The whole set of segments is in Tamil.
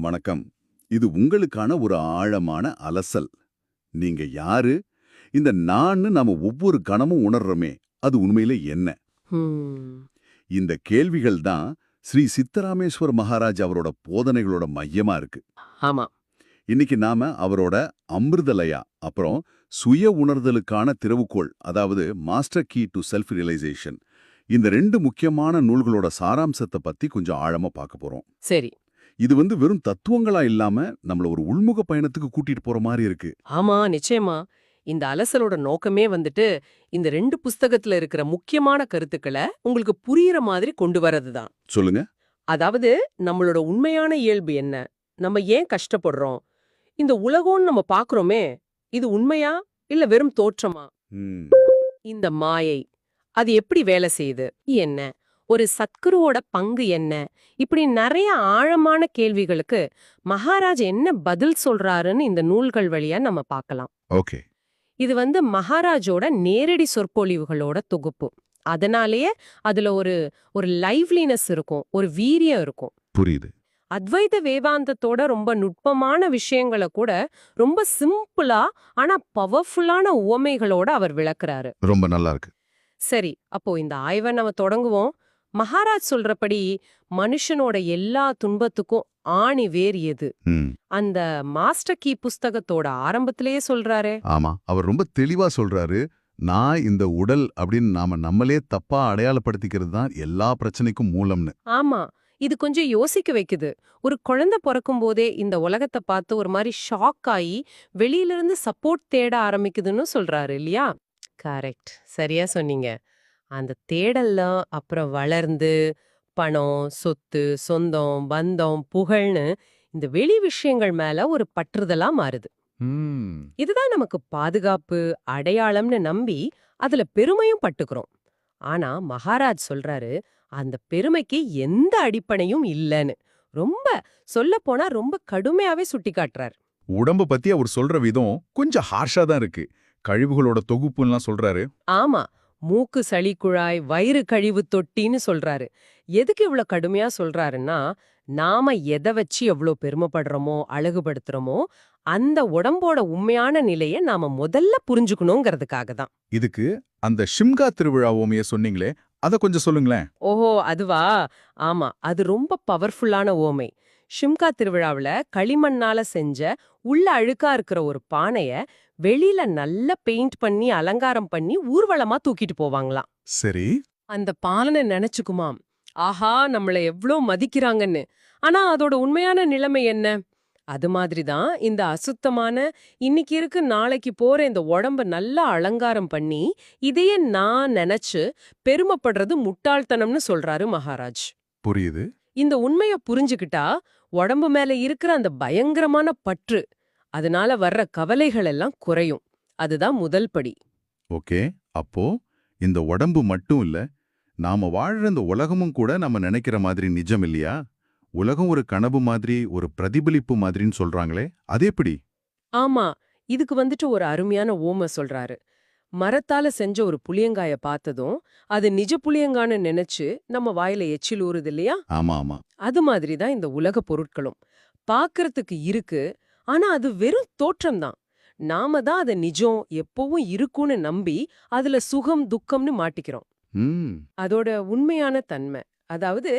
வணக்கம். இது உங்களுக்கான ஒரு ஆழமான அலசல். நீங்க யாரு? இந்த நான்னு நாம ஒவ்வொரு கணமும் உணர்றோமே அது உண்மையில என்ன? இந்த கேள்விகள் தான் ஸ்ரீ சித்தராமேஸ்வர் மகாராஜ் அவரோட போதனைகளோட மையமா இருக்கு. ஆமா. இன்னைக்கு நாம அவரோட அமிர்தலயா அப்புறம் சுய உணர்தலுக்கான திறவுகோள் அதாவது master key to self realisation இந்த ரெண்டு முக்கியமான நூல்களோட சாராம்சத்தை பத்தி கொஞ்சம் ஆழமா பார்க்க போறோம். சரி. இது வந்து வெறும் தத்துவங்களா இல்லாம நம்மள ஒரு உள்முக பயணத்துக்கு கூட்டிட்டு போற மாதிரி இருக்கு. ஆமா நிச்சயமா. இந்த அலசலோட நோக்கமே வந்துட்டு இந்த ரெண்டு புஸ்தகத்துல இருக்கிற முக்கியமான கருத்துக்களை உங்களுக்கு புரியுற மாதிரி கொண்டு வரதுதான். சொல்லுங்க. அதாவது நம்மளோட உண்மையான இயல்பு என்ன? நம்ம ஏன் கஷ்டப்படுறோம்? இந்த உலகம்னு நம்ம பாக்குறோமே இது உண்மையா இல்ல வெறும் தோற்றமா? இந்த மாயை அது எப்படி வேலை செய்யுது? என்ன? ஒரு சத்குருவோட பங்கு என்ன? இப்படி நிறைய ஆழமான கேள்விகளுக்கு மகாராஜ் என்ன பதில் சொல்றாருன்னு இந்த நூல்கள் வழியா நம்ம பார்க்கலாம். ஓகே. இது வந்து மகாராஜோட நேரடி சொற்பொழிவுகளோட தொகுப்பு. அதனாலேயே அதுல ஒரு ஒரு லைவ்லினஸ் இருக்கும் ஒரு வீரியம் இருக்கும். புரியுது. அத்வைத வேதாந்தத்தோட ரொம்ப நுட்பமான விஷயங்களை கூட ரொம்ப சிம்பிளா ஆனா பவர்ஃபுல்லான உவமைகளோட அவர் விளக்குறாரு. ரொம்ப நல்லா இருக்கு. சரி அப்போ இந்த ஆய்வை நம்ம தொடங்குவோம். மகாராஜ் சொல்றபடி மனுஷனோட எல்லா துன்பத்துக்கும் ஆணி வேர் எது? அந்த மாஸ்டர் கீ புஸ்தகத்தோட ஆரம்பத்திலேயே சொல்றாரே. ஆமா அவர் ரொம்ப தெளிவா சொல்றாரு. நான் இந்த உடல் அப்படின்னு நாம நம்மளே தப்பா அடையாளப்படுத்திக்கிறது தான் எல்லா பிரச்சனைக்கும் மூலம்னு. ஆமா இது கொஞ்சம் யோசிக்க வைக்குது. ஒரு குழந்தை பிறக்கும் போதே இந்த உலகத்தை பார்த்து ஒரு மாதிரி ஷாக் ஆகி வெளியிலிருந்து சப்போர்ட் தேட ஆரம்பிக்குதுன்னு சொல்றாரு இல்லையா? கரெக்ட் சரியா சொன்னீங்க. அந்த தேடல்ல அப்புறம் வளர்ந்து பணம் சொத்து சொந்தம் பந்தம் புகழ்னு இந்த வெளி விஷயங்கள் மேல ஒரு பற்றுதலா மாறுது. இதுதான் நமக்கு பாதுகாப்பு அடையாளம்னு நம்பி அதுல பெருமையும் பட்டுக்கிறோம். ஆனா மகாராஜ் சொல்றாரு அந்த பெருமைக்கு எந்த அடிப்படையும் இல்லைன்னு. ரொம்ப சொல்லப் போனா ரொம்ப கடுமையாவே சுட்டி காட்டுறார். உடம்ப பத்தி அவர் சொல்ற விதம் கொஞ்சம் ஹார்ஷா தான் இருக்கு. கழிவுகளோட தொகுப்புலாம் சொல்றாரு. ஆமா. மூக்கு சளி குழாய் வயிறு கழிவு தொட்டின்னு சொல்றாரு. எதுக்கு இவ்ளோ கடுமையா சொல்றாருன்னா நாம எதை வச்சு எவ்ளோ பெருமைப்படுறோமோ அழகுபடுத்துறோமோ அந்த உடம்போட உண்மையான நிலைய நாம முதல்ல புரிஞ்சுக்கணுங்கிறதுக்காக தான். இதுக்கு அந்த ஷிம்கா திருவிழா ஓமைய சொன்னீங்களே அத கொஞ்சம் சொல்லுங்களேன். ஓஹோ அதுவா? ஆமா அது ரொம்ப பவர்ஃபுல்லான ஓமை. ஷிம்கா திருவிழாவுல களிமண்ணால செஞ்ச உள்ள அழுக்கா இருக்கிற ஒரு பானைய வெளியில நல்லா பெயிண்ட் பண்ணி அலங்காரம் பண்ணி ஊர்வலமா தூக்கிட்டு போவாங்களாம். சரி. அந்த பாலனை நினைச்சுக்குமாம். ஆஹா நம்மள எவ்ளோ மதிக்கிறாங்கன்னு. ஆனா அதோட உண்மையான நிலைமை என்ன? அது மாதிரிதான் இந்த அசுத்தமான இன்னைக்கு இருக்கு நாளைக்கு போற இந்த உடம்ப நல்லா அலங்காரம் பண்ணி இதையே நான் நினைச்சு பெருமைப்படுறது முட்டாள்தனம்னு சொல்றாரு மகாராஜ். புரியுது. இந்த உண்மைய புரிஞ்சுக்கிட்டா உடம்பு மேல இருக்கிற அந்த பயங்கரமான பற்று அதனால வர்ற கவலைகள் எல்லாம் குறையும். அதுதான் முதல் படி. ஓகே. அப்போ இந்த உடம்பு மட்டும் இல்ல நாம வாழ்ற இந்த உலகமும் கூட நம்ம நினைக்கிற மாதிரி நிஜம் இல்லையா? உலகம் ஒரு கனவு மாதிரி ஒரு பிரதிபலிப்பு மாதிரின்னு சொல்றாங்களே அது எப்படி? ஆமா இதுக்கு வந்துட்டு ஒரு அருமையான ஓமை சொல்றாரு. மரத்தால செஞ்ச ஒரு புளியங்காய பார்த்ததும் அது நிஜ புளியங்கான்னு நினைச்சு நம்ம வாயில எச்சில் ஊறுது இல்லையா? ஆமா ஆமா. அது மாதிரி தான் இந்த உலக பொருட்களும். பார்க்கறதுக்கு இருக்கு ஆனா அது வெறும் தோற்றம்தான். நாம தான் அதை நிஜம் எப்பவும் இருக்கும்னு நம்பி அதுல சுகம் துக்கம்னு மாட்டிக்கிறோம். அதோட உண்மையான தன்மை. அதாவது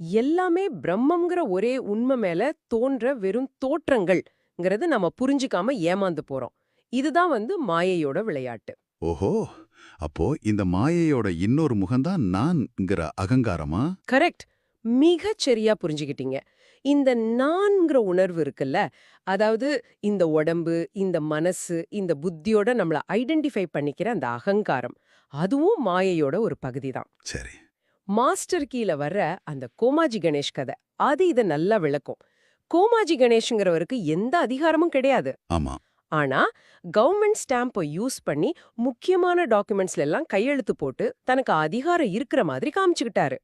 எல்லாமே பிரம்மம்ங்கிற ஒரே உண்மை மேல தோன்ற வெறும் தோற்றங்கள்ங்கிறது நம்ம புரிஞ்சுக்காம ஏமாந்து போறோம். இதுதான் வந்து மாயையோட விளையாட்டு. ஓஹோ! அப்போ இந்த மாயையோட இன்னொரு முகம்தான் நான்ங்கிற அகங்காரமா? கரெக்ட். மிகச் சரியா புரிஞ்சுக்கிட்டீங்க. இந்த நான்கிற உணர்வு இருக்குல்ல அதாவது இந்த உடம்பு இந்த மனசு இந்த புத்தியோட நம்மள ஐடென்டிஃபை பண்ணிக்கிற அந்த அகங்காரம் அதுவும் மாயையோட ஒரு பகுதி தான். சரி. மாஸ்டர் கீழ வர்ற அந்த கோமாஜி கணேஷ் கதை அது இதை நல்லா விளக்கும். கோமாஜி கணேஷ்ங்கிறவருக்கு எந்த அதிகாரமும் கிடையாது. ஆமா. ஆனா கவர்மெண்ட் ஸ்டாம்பை யூஸ் பண்ணி முக்கியமான டாக்குமெண்ட்ஸ்ல எல்லாம் கையெழுத்து போட்டு தனக்கு அதிகாரம் இருக்கிற மாதிரி காமிச்சுக்கிட்டாரு.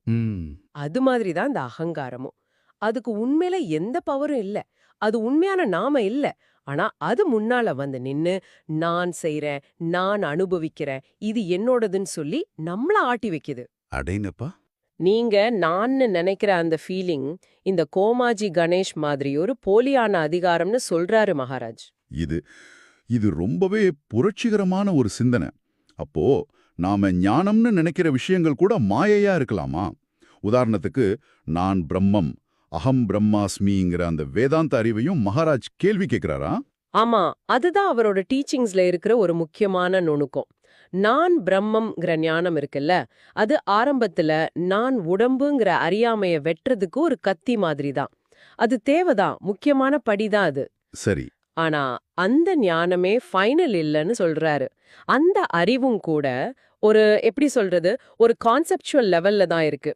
அது மாதிரி தான் இந்த அகங்காரமும். அதுக்கு உண்மையில எந்த பவரும் இல்ல. அது உண்மையான நாம இல்ல. ஆனா அது முன்னால வந்து நின்னு நான் செய்றேன் நான் அனுபவிக்கிறேன் இது என்னோடதுன்னு சொல்லி நம்மள ஆட்டி வைக்குது. அடைனப்பா நீங்க நான்னு நினைக்கிற அந்த ஃபீலிங் இந்த கோமாஜி கணேஷ் மாதிரி ஒரு போலியான அதிகாரம்னு சொல்றாரு மகாராஜ். இது இது ரொம்பவே புரட்சிகரமான ஒரு சிந்தனை. அப்போ நாம ஞானம்னு நினைக்கிற விஷயங்கள் கூட மாயையா இருக்கலாமா? உதாரணத்துக்கு நான் பிரம்மம் அகம் பிரம்மாஸ்மிங்கிற அந்த வேதாந்த அறிவையும் மகாராஜ் கேள்வி கேட்கிறாரா ஆமா அதுதான் அவரோட டீச்சிங்ஸ்ல இருக்கிற ஒரு முக்கியமான நுணுக்கம். நான் பிரம்மம்ங்கிற ஞானம் இருக்குல்ல அது ஆரம்பத்துல நான் உடம்புங்கிற அறியாமைய வெட்டுறதுக்கு ஒரு கத்தி மாதிரி தான் அது தேவைதான் முக்கியமான படிதான் அது. சரி. ஆனா அந்த ஞானமே ஃபைனல் இல்லைன்னு சொல்றாரு. அந்த அறிவும் கூட ஒரு எப்படி சொல்றது ஒரு கான்செப்சுவல் லெவல்ல தான் இருக்கு.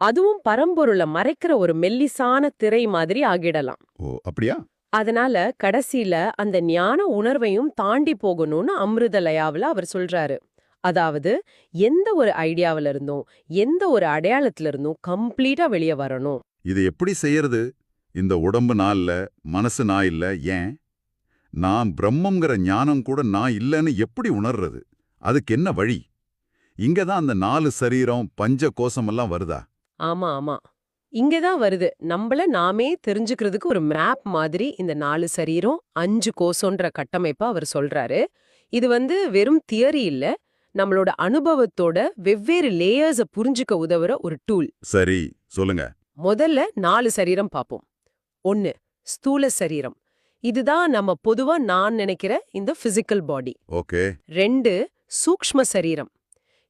அதுவும் பரம்பொருளை மறைக்கிற ஒரு மெல்லிசான திரை மாதிரி ஆகிடலாம். ஓ அப்படியா? அதனால கடைசியில அந்த ஞான உணர்வையும் தாண்டி போகணும்னு அமிர்தலயாவுல அவர் சொல்றாரு. அதாவது எந்த ஒரு ஐடியாவில இருந்தும் எந்த ஒரு அடையாளத்துல இருந்தும் கம்ப்ளீட்டா வெளியே வரணும். இது எப்படி செய்யறது? இந்த உடம்பு நான் இல்ல மனசு நான் இல்ல ஏன்? நான் பிரம்மங்கிற ஞானம் கூட நான் இல்லைன்னு எப்படி உணர்றது? அதுக்கு என்ன வழி? இங்க தான் அந்த நாலு சரீரம் பஞ்ச கோசமெல்லாம் வருதா? ஆமா ஆமா. இங்கதான் வருது. நம்மள நாமே தெரிஞ்சுக்கிறதுக்கு ஒரு மேப் மாதிரி இந்த நாலு சரீரம் அஞ்சு கோசம்ன்ற கட்டமைப்பா அவர் சொல்றாரு. இது வந்து வெறும் தியரி இல்ல. நம்மளோட அனுபவத்தோட வெவ்வேறு லேயர்ஸ புரிஞ்சுக்க உதவுற ஒரு டூல் சரி சொல்லுங்க. முதல்ல நாலு சரீரம் பாப்போம். ஒன்னு ஸ்தூல சரீரம். இதுதான் நம்ம பொதுவா நான் நினைக்கிற இந்த பிசிக்கல் பாடி ஓகே. ரெண்டு சூக்ஷ்ம சரீரம்.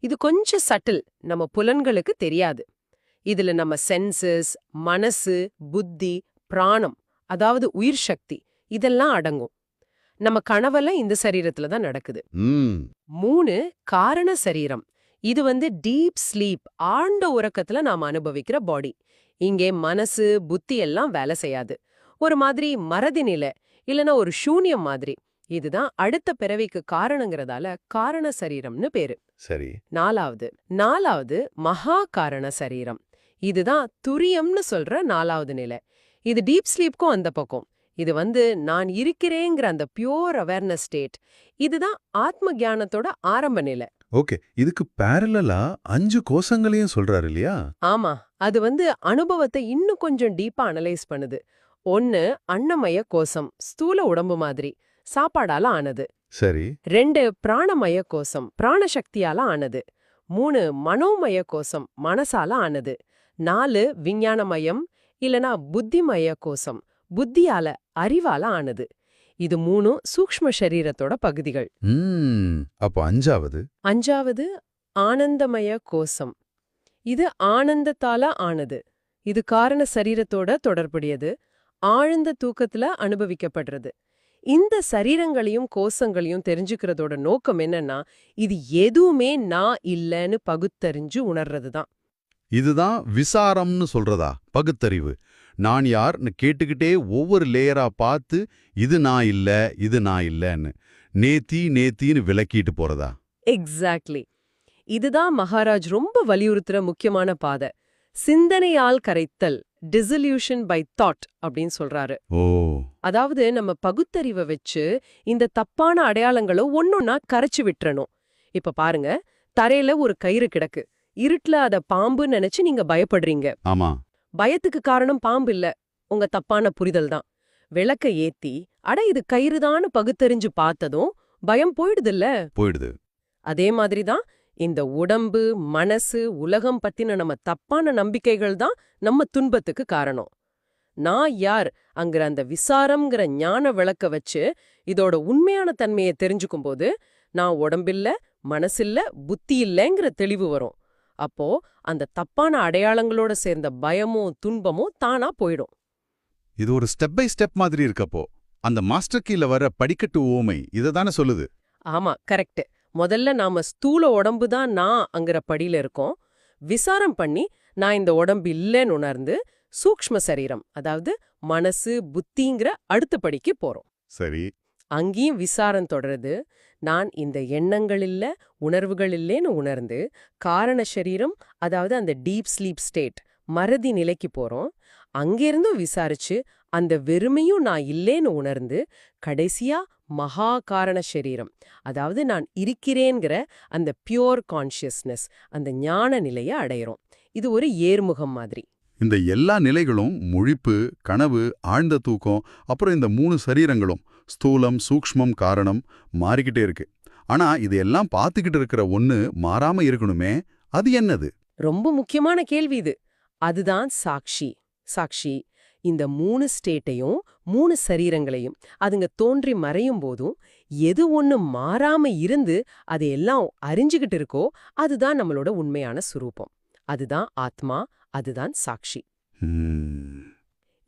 இது கொஞ்சம் சட்டில் நம்ம புலன்களுக்கு தெரியாது. இதுல நம்ம சென்சஸ் மனசு புத்தி பிராணம் அதாவது உயிர் சக்தி இதெல்லாம் அடங்கும். நம்ம கனவெல்லாம் இந்த சரீரத்துல தான் நடக்குது. மூணு காரண சரீரம். இது வந்து டீப் ஸ்லீப் ஆழ்ந்த உறக்கத்துல நாம அனுபவிக்கிற பாடி இங்கே மனசு புத்தி எல்லாம் வேலை செய்யாது. ஒரு மாதிரி மறதி நிலை இல்லனா ஒரு சூன்யம் மாதிரி. இதுதான் அடுத்த பிறவிக்கு காரணங்கிறதால காரண சரீரம்னு பேரு. சரி. நாலாவது நாலாவது மகா காரண சரீரம். இதுதான் துரியம்னு சொல்ற நாலாவது நிலை. இது டீப் ஸ்லீப்க்கும் அந்த பக்கம். இது வந்து நான் இருக்கிறேங்கிற அந்த பியோர் அவேர்னஸ் ஸ்டேட். இதுதான் ஆத்ம ஞானத்தோட ஆரம்ப நிலை. ஓகே இதுக்கு பேரலா அஞ்சு கோஷங்களையும் சொல்றாரு இல்லையா? ஆமா அது வந்து அனுபவத்தை இன்னும் கொஞ்சம் டீப்பா அனலைஸ் பண்ணுது. ஒன்னு அன்னமய கோசம் ஸ்தூல உடம்பு மாதிரி சாப்பாடால ஆனது. சரி. ரெண்டு பிராணமய கோசம் பிராணசக்தியால ஆனது. மூணு மனோமய கோசம் மனசால ஆனது. நாலு விஞ்ஞானமயம் இல்லனா புத்திமய கோசம் புத்தியால அறிவால ஆனது. இது மூணும் சூக்ஷ்ம சரீரத்தோட பகுதிகள். அப்போ அஞ்சாவது? அஞ்சாவது ஆனந்தமய கோசம் இது ஆனந்தத்தால ஆனது. இது காரண சரீரத்தோட தொடர்புடையது. ஆழ்ந்த தூக்கத்துல அனுபவிக்கப்படுறது. இந்த சரீரங்களையும் கோசங்களையும் தெரிஞ்சுக்கிறதோட நோக்கம் என்னன்னா இது எதுவுமே நான் இல்லைன்னு பகுத்தறிஞ்சு உணர்றதுதான். இதுதான் விசாரம்னு சொல்றதா? பகுத்தறிவு. நான் யார்னு கேட்டுக்கிட்டே ஒவ்வொரு லேயரா பார்த்து இது நான் இல்ல இது நான் இல்லன்னு நேத்தி நேத்தின்னு விளக்கிட்டு போறதா? எக்ஸாக்ட்லி இதுதான் மகாராஜ் ரொம்ப வலியுறுத்துற முக்கியமான பாதை. சிந்தனையால் கரைத்தல் டிசல்யூஷன் பை தாட் அப்படின்னு சொல்றாரு. ஓ. அதாவது நம்ம பகுத்தறிவை வச்சு இந்த தப்பான அடையாளங்களை ஒன்னொன்னா கரைச்சு விட்டுறணும். இப்ப பாருங்க தரையில ஒரு கயிறு கிடக்கு. இருட்டுல அத பாம்புன்னு நினைச்சு நீங்க பயப்படுறீங்க. ஆமா. பயத்துக்கு காரணம் பாம்பு இல்ல. உங்க தப்பான புரிதல் தான். விளக்க ஏத்தி அட இது கயிறுதான்னு பகுத்தறிஞ்சு பார்த்ததும் பயம் போயிடுதுல்ல? போயிடுது. அதே மாதிரி தான் இந்த உடம்பு மனசு உலகம் பத்தின நம்ம தப்பான நம்பிக்கைகள் தான் நம்ம துன்பத்துக்கு காரணம். நான் யார் அங்கிற அந்த விசாரம்ங்கிற ஞான விளக்க வச்சு இதோட உண்மையான தன்மையை தெரிஞ்சுக்கும் போது நான் உடம்பில்ல மனசில்ல புத்தி இல்லைங்கிற தெளிவு வரும். அப்போ அந்த தப்பான அடையாளங்களோட சேர்ந்த பயமும் துன்பமும் தானா போயிடும். இது ஒரு ஸ்டெப் பை ஸ்டெப் மாதிரி இருக்கப்போ அந்த மாஸ்டர் கீழ வர படிக்கட்டு ஓமை இதை தானே சொல்லுது? ஆமா கரெக்ட் முதல்ல நாம ஸ்தூல உடம்பு தான் நான் அங்கிற படியில இருக்கோம். விசாரம் பண்ணி நான் இந்த உடம்பு இல்லைன்னு உணர்ந்து சூக்ஷ்ம சரீரம் அதாவது மனசு புத்திங்கிற அடுத்த படிக்கு போறோம். சரி. அங்கேயும் விசாரம் தொடருது. நான் இந்த எண்ணங்கள் இல்ல உணர்வுகள் இல்லைன்னு உணர்ந்து காரண சரீரம் அதாவது அந்த டீப் ஸ்லீப் ஸ்டேட் மறதி நிலைக்கு போறோம். அங்கேருந்தும் விசாரிச்சு அந்த வெறுமையும் நான் இல்லேன்னு உணர்ந்து கடைசியா மகா காரண சரீரம் அதாவது நான் இருக்கிறேங்கிற அந்த பியோர் கான்ஷியஸ்னஸ் அந்த ஞான நிலையை அடையிறோம். இது ஒரு ஏர்முகம் மாதிரி. இந்த எல்லா நிலைகளும் முழிப்பு கனவு ஆழ்ந்த தூக்கம் அப்புறம் இந்த மூணு சரீரங்களும் ஸ்தூலம் சூக்ஷ்மம் காரணம் மாறிக்கிட்டே இருக்கு. ஆனா இதையெல்லாம் பார்த்துக்கிட்டு இருக்கிற ஒண்ணு மாறாம இருக்கணுமே அது என்னது? ரொம்ப முக்கியமான கேள்வி இது. அதுதான் சாட்சி சாட்சி இந்த மூணு ஸ்டேட்டையும் மூணு சரீரங்களையும் அதுங்க தோன்றி மறையும் போதும் எது ஒன்று மாறாம இருந்து அதையெல்லாம் அறிஞ்சுகிட்டு இருக்கோ அதுதான் நம்மளோட உண்மையான சுரூபம். அதுதான் ஆத்மா அதுதான் சாட்சி.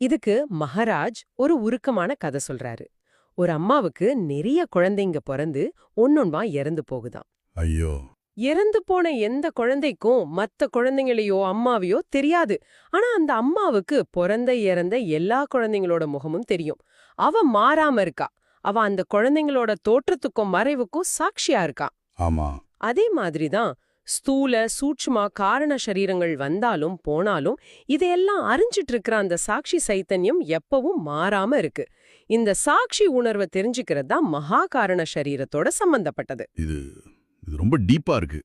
இதுக்கு மகாராஜ் ஒரு உருக்கமான கதை சொல்றாரு. ஒரு அம்மாவுக்கு நிறைய குழந்தைங்க பிறந்து ஒன்னொன்வா இறந்து போகுதாம். ஐயோ. இறந்து போன எந்த குழந்தைக்கும் மத்த குழந்தைங்களையோ அம்மாவையோ தெரியாது. ஆனா அந்த அம்மாவுக்கு பிறந்த இறந்த எல்லா குழந்தைங்களோட முகமும் தெரியும். அவ மாறாம இருக்கா. அவ அந்த குழந்தைங்களோட தோற்றத்துக்கும் மறைவுக்கும் சாட்சியா இருக்கா. ஆமா. அதே மாதிரிதான் ஸ்தூல சூட்சுமா காரண சரீரங்கள் வந்தாலும் போனாலும் இதையெல்லாம் அறிஞ்சிட்டு இருக்கிற அந்த சாட்சி சைத்தன்யம் எப்பவும் மாறாம இருக்கு. இந்த சாட்சி உணர்வை தெரிஞ்சுக்கிறது தான் மகா காரண சரீரத்தோட சம்பந்தப்பட்டது. இது இது ரொம்ப டீப்பா இருக்கு.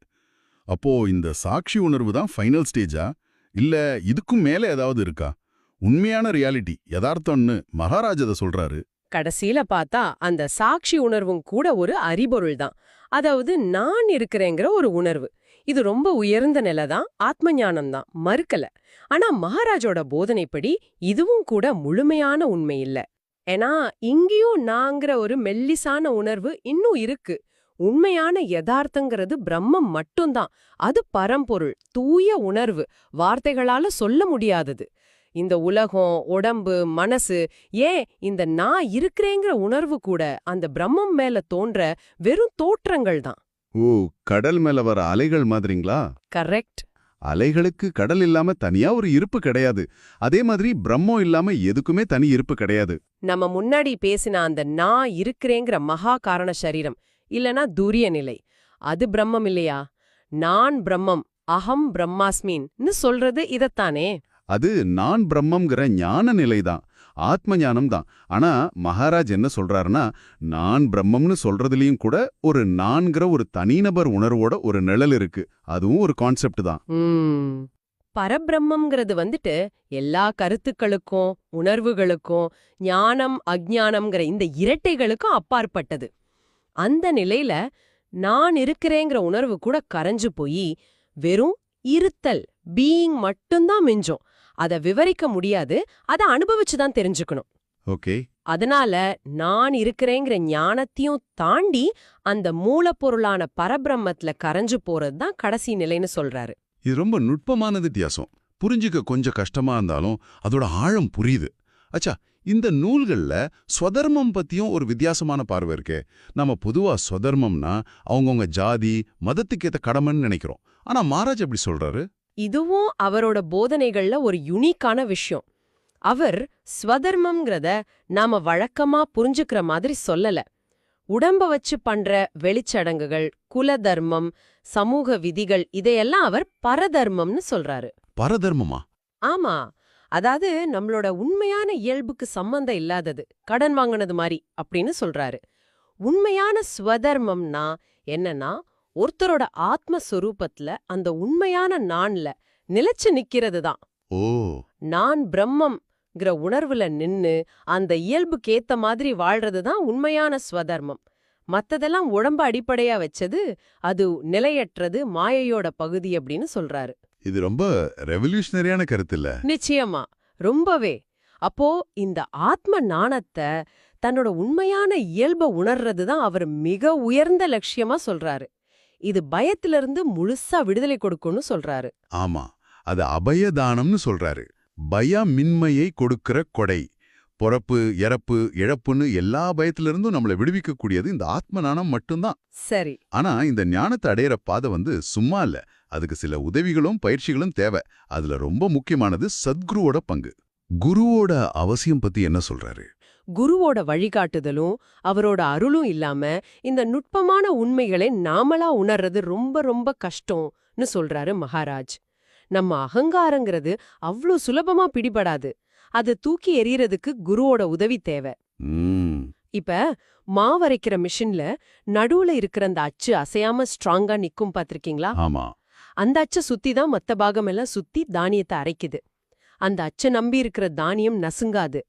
அப்போ இந்த சாட்சி உணர்வு தான் ஃபைனல் ஸ்டேஜா? இல்ல இதுக்கும் மேல ஏதாவது இருக்கா? உண்மையான ரியாலிட்டி யதார்த்தம்னு மகாராஜ் அதை சொல்றாரு. கடைசியில பார்த்தா அந்த சாட்சி உணர்வும் கூட ஒரு அறிபொருள் தான். அதாவது நான் இருக்கிறேங்கிற ஒரு உணர்வு. இது ரொம்ப உயர்ந்த நிலை தான் ஆத்ம ஞானம் தான் மறுக்கல. ஆனா மகாராஜோட போதனைப்படி இதுவும் கூட முழுமையான உண்மை இல்ல. ஏன்னா இங்கேயும் நாங்கிற ஒரு மெல்லிசான உணர்வு இன்னும் இருக்கு. உண்மையான யதார்த்தங்கிறது பிரம்மம் மட்டும்தான். அது பரம்பொருள் தூய உணர்வு. வார்த்தைகளால சொல்ல முடியாதது. இந்த உலகம் உடம்பு மனசு ஏன் இந்த நான் இருக்கிறேங்கிற உணர்வு கூட அந்த பிரம்மம் மேல தோன்ற வெறும் தோற்றங்கள் தான் ஓ கடல் மேல வர அலைகள் மாதிரிங்களா? கரெக்ட் அலைகளுக்கு கடல் இல்லாம தனியா ஒரு இருப்பு கிடையாது. அதே மாதிரி பிரம்மம் இல்லாம எதுக்குமே தனி இருப்பு கிடையாது. நம்ம முன்னாடி பேசின அந்த நான் இருக்கிறேங்கிற மகா காரண சரீரம் இல்லனா துரிய நிலை. அது பிரம்மம் இல்லையா? நான் பிரம்மம் அகம் பிரம்மாஸ்மின்னு சொல்றது இதத்தானே? அது நான் பிரம்மம்ங்கிற ஞான நிலைதான். ஆத்ம ஞானம் தான் ஆனா மகாராஜ் என்ன சொல்றாருன்னா நான் பிரம்மம்னு சொல்றதுலயும் கூட ஒரு நான்கிற ஒரு தனிநபர் உணர்வோட ஒரு நிழல் இருக்கு. அதுவும் ஒரு கான்செப்ட் தான். பரபிரம்மங்கிறது வந்துட்டு எல்லா கருத்துக்களுக்கும் உணர்வுகளுக்கும் ஞானம் அஜ்ஞானம்ங்கிற இந்த இரட்டைகளுக்கும் அப்பாற்பட்டது. அந்த நிலையில நான் இருக்கிறேங்கிற உணர்வு கூட கரைஞ்சு போய் வெறும் இருத்தல் பீயிங் மட்டும்தான் மிஞ்சும். அத விவரிக்க முடியாது அத அனுபவிச்சு தான் தெரிஞ்சுக்கணும். ஓகே. அதனால நான் இருக்கிறேங்கிற ஞானத்தையும் தாண்டி அந்த மூலப்பொருளான பரபிரம்மத்துல கரைஞ்சு போறது தான் கடைசி நிலைன்னு சொல்றாரு. இது ரொம்ப நுட்பமான வித்தியாசம். புரிஞ்சுக்க கொஞ்சம் கஷ்டமா இருந்தாலும் அதோட ஆழம் புரியுது. அச்சா இந்த நூல்கள்ல ஸ்வதர்மம் பத்தியும் ஒரு வித்தியாசமான பார்வை இருக்கே. நம்ம பொதுவா ஸ்வதர்மம்னா அவங்கவங்க ஜாதி மதத்துக்கேத்த கடமைன்னு நினைக்கிறோம். ஆனா மகாராஜ் எப்படி சொல்றாரு? இதுவும் அவரோட போதனைகள்ல ஒரு யுனிக்கான விஷயம். அவர் ஸ்வதர்மம்ங்கிறத நாம வழக்கமா புரிஞ்சுக்கிற மாதிரி சொல்லல. உடம்ப வச்சு பண்ற வெளிச்சடங்குகள் குல தர்மம் சமூக விதிகள் இதையெல்லாம் அவர் பரதர்மம்னு சொல்றாரு. பரதர்மமா? ஆமா. அதாவது நம்மளோட உண்மையான இயல்புக்கு சம்பந்தம் இல்லாதது கடன் வாங்கினது மாதிரி அப்படின்னு சொல்றாரு. உண்மையான ஸ்வதர்மம்னா என்னன்னா ஒருத்தரோட ஆத்மஸ்வரூபத்துல அந்த உண்மையான நான்ல நிலைச்சு நிக்கிறது தான் ஓ. நான் பிரம்மம்ங்கிற உணர்வுல நின்னு அந்த இயல்புக்கு ஏத்த மாதிரி வாழ்றது தான் உண்மையான ஸ்வதர்மம். மத்ததெல்லாம் உடம்ப அடிப்படையா வச்சது அது நிலையற்றது மாயையோட பகுதி அப்படின்னு சொல்றாரு. இது ரொம்ப ரெவல்யூஷனரியான கருத்து இல்ல? நிச்சயமா ரொம்பவே. அப்போ இந்த ஆத்ம நாணத்தை தன்னோட உண்மையான இயல்ப உணர்றது தான் அவர் மிக உயர்ந்த லட்சியமா சொல்றாரு. இது பயத்திலிருந்து முழுசா விடுதலை கொடுக்கும்னு சொல்றாரு. ஆமா அது அபயதானம்னு சொல்றாரு. பயமின்மையை கொடுக்கிற கொடை. பொறப்பு இறப்பு இழப்புன்னு எல்லா பயத்திலிருந்தும் நம்மளை விடுவிக்கக்கூடியது இந்த ஆத்ம ஞானம் மட்டும்தான். சரி. ஆனா இந்த ஞானத்தை அடையிற பாதை வந்து சும்மா இல்ல. அதுக்கு சில உதவிகளும் பயிற்சிகளும் தேவை. அதுல ரொம்ப முக்கியமானது சத்குருவோட பங்கு. குருவோட அவசியம் பத்தி என்ன சொல்றாரு? குருவோட வழிகாட்டுதலும் அவரோட அருளும் இல்லாம இந்த நுட்பமான உண்மைகளை நாமளா உணர்றது ரொம்ப ரொம்ப கஷ்டம்னு சொல்றாரு மகாராஜ். நம்ம அகங்காரங்கிறது அவ்ளோ சுலபமா பிடிபடாது. அது தூக்கி எறியறதுக்கு குருவோட உதவி தேவை. ம், இப்ப மாவரைக்கிற மிஷின்ல நடுவுல இருக்கிற அந்த அச்சு அசையாம ஸ்ட்ராங்கா நிக்கும் பாத்திருக்கீங்களா? ஆமா. அந்த அச்சை சுத்தி தான் மத்த பாகமெல்லாம் சுத்தி தானியத்தை அரைக்குது. அந்த அச்சை நம்பி இருக்கிற தானியம் நசுங்காது.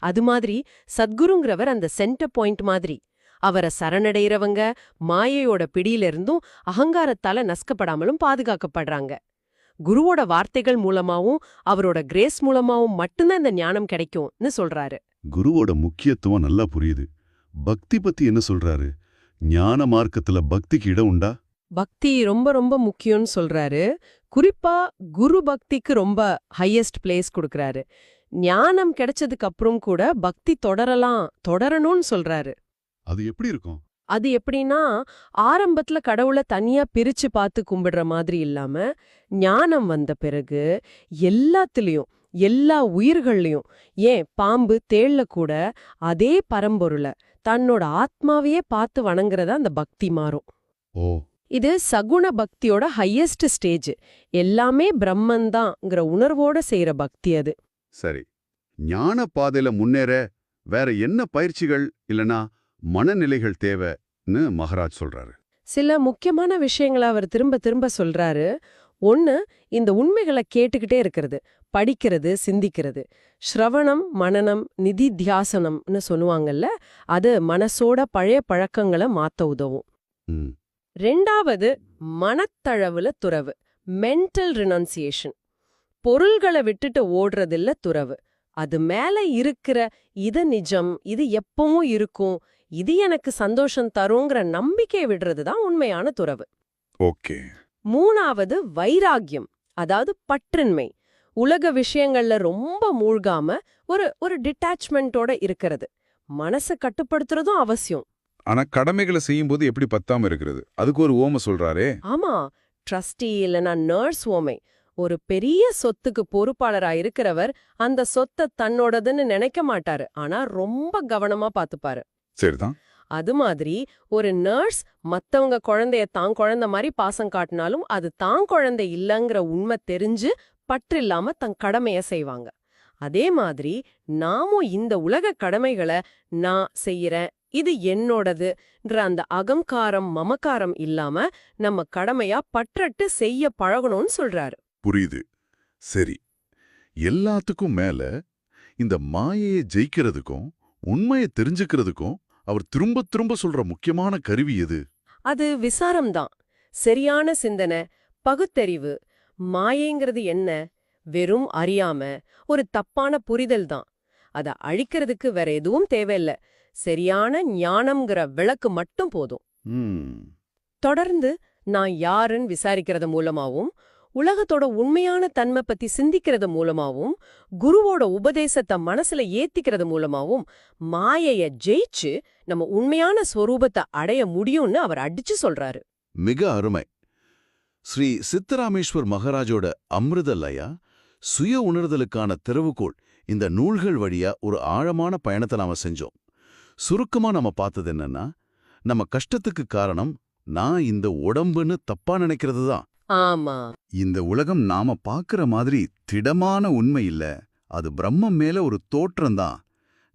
அது மாதிரி சத்குருங்கிறவர் அந்த சென்டர் பாயிண்ட் மாதிரி. அவரை சரணடைகிறவங்க மாயையோட பிடியிலிருந்தும் அகங்காரத்தால நசுக்கப்படாமலும் பாதுகாக்கப்படுறாங்க. குருவோட வார்த்தைகள் மூலமாவும் அவரோட கிரேஸ் மூலமாவும் மட்டும்தான் இந்த ஞானம் கிடைக்கும்னு சொல்றாரு. குருவோட முக்கியத்துவம் நல்லா புரியுது. பக்தி பத்தி என்ன சொல்றாரு? ஞான மார்க்கத்துல பக்திக்கு இடம் உண்டா? பக்தி ரொம்ப ரொம்ப முக்கியம்னு சொல்றாரு. குறிப்பா குரு பக்திக்கு ரொம்ப ஹையஸ்ட் பிளேஸ் கொடுக்கறாரு. ஞானம் கிடைச்சதுக்கு அப்புறம் கூட பக்தி தொடரலாம் தொடரணும்னு சொல்றாரு. அது எப்படி இருக்கும்? அது எப்படின்னா ஆரம்பத்துல கடவுளை தனியா பிரிச்சு பார்த்து கும்பிடுற மாதிரி இல்லாம ஞானம் வந்த பிறகு எல்லாத்துலயும் எல்லா உயிர்கள்லயும் ஏன் பாம்பு தேள்ல கூட அதே பரம்பொருளை தன்னோட ஆத்மாவையே பார்த்து வணங்குறதா அந்த பக்தி மாறும். ஓ. இது சகுண பக்தியோட ஹையஸ்ட் ஸ்டேஜ் எல்லாமே பிரம்மன் தான்ங்கிற உணர்வோட செய்யற பக்தி அது. சரி. ஞான பாதையில முன்னேற வேற என்ன பயிற்சிகள் இல்லனா மனநிலைகள் தேவைன்னு மகாராஜ் சொல்றாரு. சில முக்கியமான விஷயங்களை அவர் திரும்ப திரும்ப சொல்றாரு. ஒன்னு இந்த உண்மைகளை கேட்டுக்கிட்டே இருக்கிறது படிக்கிறது சிந்திக்கிறது. ஸ்ரவணம் மனனம் நிதித்தியாசனம்னு சொல்லுவாங்கல்ல அது மனசோட பழைய பழக்கங்களை மாத்த உதவும். ரெண்டாவது மனத்தளவுல துறவு மென்டல் ரினன்சியேஷன் பொருள்களை விட்டுட்டு ஓடுறதில்ல துறவு. அது மேல இருக்கிற இது நிஜம் இது எப்பவும் இருக்கும் இது எனக்கு சந்தோஷம் தருங்கிற நம்பிக்கை விடுறது தான் உண்மையான துறவு. ஓகே. மூணாவது வைராகியம் அதாவது பற்றின்மை. உலக விஷயங்கள்ல ரொம்ப மூழ்காம ஒரு ஒரு டிட்டாச்மெண்டோட இருக்கிறது. மனசை கட்டுப்படுத்துறதும் அவசியம். ஆனா கடமைகளை செய்யும்போது எப்படி பத்தாம இருக்கிறது? அதுக்கு ஒரு ஓம சொல்றாரே. ஆமா. ட்ரஸ்டி இல்லனா நர்ஸ் ஓமை. ஒரு பெரிய சொத்துக்கு பொறுப்பாளரா இருக்கிறவர் அந்த சொத்தை தன்னோடதுன்னு நினைக்க மாட்டாரு. ஆனா ரொம்ப கவனமா பாத்துப்பாரு. சரிதான். அது மாதிரி ஒரு நர்ஸ் மத்தவங்க குழந்தைய தான் குழந்தை மாதிரி பாசம் காட்டினாலும் அது தான் குழந்தை இல்லங்கிற உண்மை தெரிஞ்சு பற்றில்லாம தன் கடமைய செய்வாங்க. அதே மாதிரி நாமும் இந்த உலக கடமைகளை நான் செய்யறேன் இது என்னோடதுன்ற அந்த அகங்காரம் மமக்காரம் இல்லாம நம்ம கடமையா பற்றட்டு செய்ய பழகணும்னு சொல்றாரு. புரியுது. சரி எல்லாத்துக்கும் மேல இந்த மாயையை ஜெயிக்கிறதுக்கும் உண்மையை தெரிஞ்சுக்கிறதுக்கும் அவர் திரும்ப திரும்ப சொல்ற முக்கியமான கருவி எது? அது விசாரம்தான். சரியான சிந்தனை பகுத்தறிவு மாயைங்கிறது என்ன? வெறும் அறியாம ஒரு தப்பான புரிதல் தான் அத அழிக்கிறதுக்கு வேற எதுவும் தேவையில்ல. சரியான ஞானம்ங்கிற விளக்கு மட்டும் போதும். தொடர்ந்து நான் யாருன்னு விசாரிக்கிறது மூலமாவும் உலகத்தோட உண்மையான தன்மை பத்தி சிந்திக்கிறது மூலமாவும் குருவோட உபதேசத்தை மனசுல ஏத்திக்கிறது மூலமாவும் மாயைய ஜெயிச்சு நம்ம உண்மையான ஸ்வரூபத்தை அடைய முடியும்னு அவர் அடிச்சு சொல்றாரு. மிக அருமை. ஸ்ரீ சித்தராமேஸ்வர் மகாராஜோட அமிர்தலயா சுய உணர்தலுக்கான திறவுகோள் இந்த நூல்கள் வழியா ஒரு ஆழமான பயணத்தை நாம செஞ்சோம். சுருக்கமா நம்ம பார்த்தது என்னன்னா நம்ம கஷ்டத்துக்கு காரணம் நான் இந்த உடம்புன்னு தப்பா நினைக்கிறது தான். ஆமா. இந்த உலகம் நாம பாக்குற மாதிரி திடமான உண்மை இல்ல. அது பிரம்மம் மேல ஒரு தோற்றம்தான்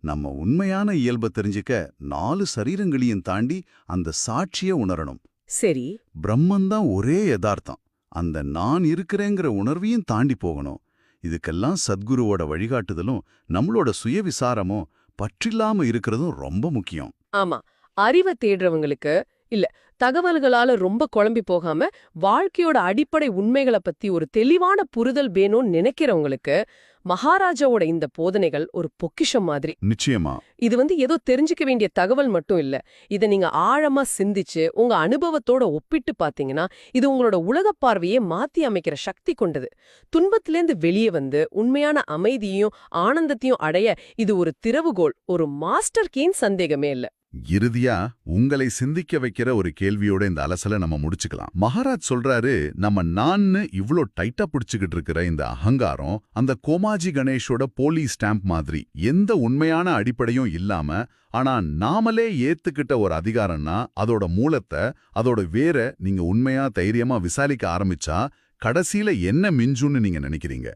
நம்ம உண்மையான இயல்பை தெரிஞ்சுக்க நாலு சரீரங்களையும் தாண்டி அந்த சாட்சிய உணரணும். சரி. பிரம்மந்தான் ஒரே யதார்த்தம். அந்த நான் இருக்கிறேங்கிற உணர்வையும் தாண்டி போகணும். இதுக்கெல்லாம் சத்குருவோட வழிகாட்டுதலும் நம்மளோட சுயவிசாரமும் பற்றில்லாம இருக்கிறதும் ரொம்ப முக்கியம். ஆமா. அறிவை தேடுறவங்களுக்கு இல்ல தகவல்களால ரொம்ப குழம்பி போகாம வாழ்க்கையோட அடிப்படை உண்மைகளை பத்தி ஒரு தெளிவான புரிதல் வேணும்னு நினைக்கிறவங்களுக்கு மகாராஜாவோட இந்த போதனைகள் ஒரு பொக்கிஷம் மாதிரி. நிச்சயமா. இது வந்து ஏதோ தெரிஞ்சுக்க வேண்டிய தகவல் மட்டும் இல்ல. இத நீங்க ஆழமா சிந்திச்சு உங்க அனுபவத்தோட ஒப்பிட்டு பாத்தீங்கன்னா இது உங்களோட உலக பார்வையே மாத்தி அமைக்கிற சக்தி கொண்டது. துன்பத்திலேருந்து வெளியே வந்து உண்மையான அமைதியையும் ஆனந்தத்தையும் அடைய இது ஒரு திறவுகோல் ஒரு மாஸ்டர் கீன் சந்தேகமே இல்ல. இறுதியா உங்களை சிந்திக்க வைக்கிற ஒரு கேள்வியோட இந்த அலசலை நம்ம முடிச்சுக்கலாம். மகாராஜ் சொல்றாரு நம்ம நான்னு இவ்ளோ டைட்டா பிடிச்சுக்கிட்டு இருக்கிற இந்த அகங்காரம் அந்த கோமாஜி கணேஷோட போலி ஸ்டாம்ப் மாதிரி எந்த உண்மையான அடிப்படையும் இல்லாம ஆனா நாமளே ஏத்துக்கிட்ட ஒரு அதிகாரம்னா அதோட மூலத்தை அதோட வேற நீங்க உண்மையா தைரியமா விசாரிக்க ஆரம்பிச்சா கடைசியில என்ன மிஞ்சுன்னு நீங்க நினைக்கிறீங்க?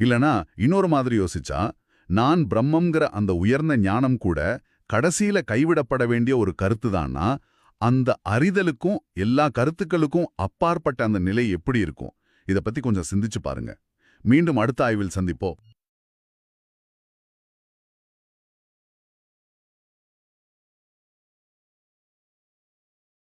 இல்லனா இன்னொரு மாதிரி யோசிச்சா நான் பிரம்மம்ங்கிற அந்த உயர்ந்த ஞானம் கூட கடைசியில கைவிடப்பட வேண்டிய ஒரு கருத்துதான்னா அந்த அறிதலுக்கும் எல்லா கருத்துக்களுக்கும் அப்பாற்பட்ட அந்த நிலை எப்படி இருக்கும்? இத பத்தி கொஞ்சம் சிந்திச்சு பாருங்க. மீண்டும் அடுத்த ஆய்வில் சந்திப்போம்.